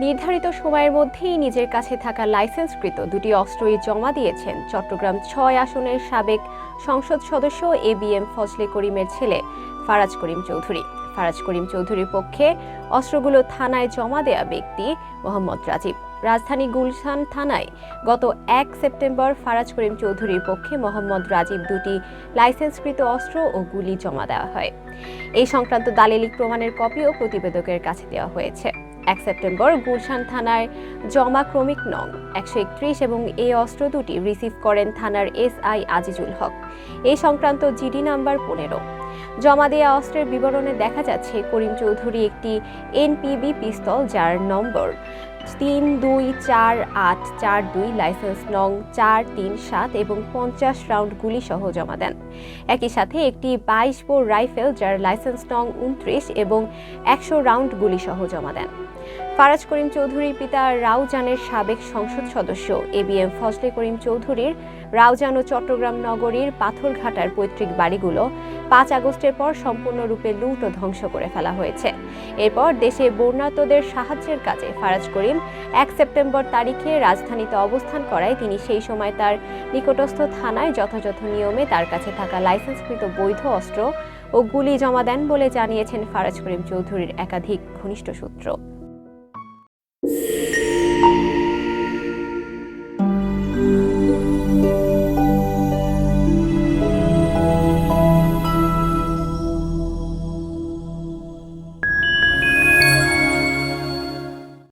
নির্ধারিত সময়ের মধ্যেই নিজের কাছে থাকা লাইসেন্সকৃত দুটি অস্ত্রই জমা দিয়েছেন চট্টগ্রাম ছয় আসনের সাবেক সংসদ সদস্য এ বি এম ফজলে করিমের ছেলে ফারাজ করিম চৌধুরী। ফারাজ করিম চৌধুরীর পক্ষে অস্ত্রগুলো থানায় জমা দেয়া ব্যক্তি মোহাম্মদ রাজীব। রাজধানী গুলশান থানায় গত এক সেপ্টেম্বর ফারাজ করিম চৌধুরীর পক্ষে মোহাম্মদ রাজীব দুটি লাইসেন্সকৃত অস্ত্র ও গুলি জমা দেওয়া হয়। এই সংক্রান্ত দালিলিক প্রমাণের কপিও প্রতিবেদকের কাছে দেওয়া হয়েছে। এক সেপ্টেম্বর গুলশান থানায় জমা ক্রমিক নং একশো একত্রিশ এবং এই অস্ত্র দুটি রিসিভ করেন থানার এসআই আজিজুল হক। এই সংক্রান্ত জিডি নাম্বার পনেরো। জমা দেওয়া অস্ত্রের বিবরণে দেখা যাচ্ছে করিম চৌধুরী একটি এনপিবি পিস্তল যার নম্বর তিন দুই চার আট চার দুই, লাইসেন্স নং চার তিন সাত এবং পঞ্চাশ রাউন্ড গুলি সহ জমা দেন। একই সাথে একটি বাইশ বোর রাইফেল যার লাইসেন্স নং উনত্রিশ এবং একশো রাউন্ড গুলি সহ জমা দেন। ফারাজ করিম চৌধুরীর পিতা রাউজানের সাবেক সংসদ সদস্য A B M Fazle Karim চৌধুরীর রাউজান ও চট্টগ্রাম নগরীর পাথরঘাটার পৈতৃক বাড়িগুলো পাঁচ আগস্টের পর সম্পূর্ণরূপে লুট ও ধ্বংস করে ফেলা হয়েছে। এরপর দেশে বন্যাতদের সাহায্যের কাজে ফারাজ করিম এক সেপ্টেম্বর তারিখে রাজধানীতে অবস্থান করায় তিনি সেই সময় তার নিকটস্থ থানায় যথাযথ নিয়মে তার কাছে থাকা লাইসেন্সকৃত বৈধ অস্ত্র ও গুলি জমা দেন বলে জানিয়েছেন ফারাজ করিম চৌধুরীর একাধিক ঘনিষ্ঠ সূত্র।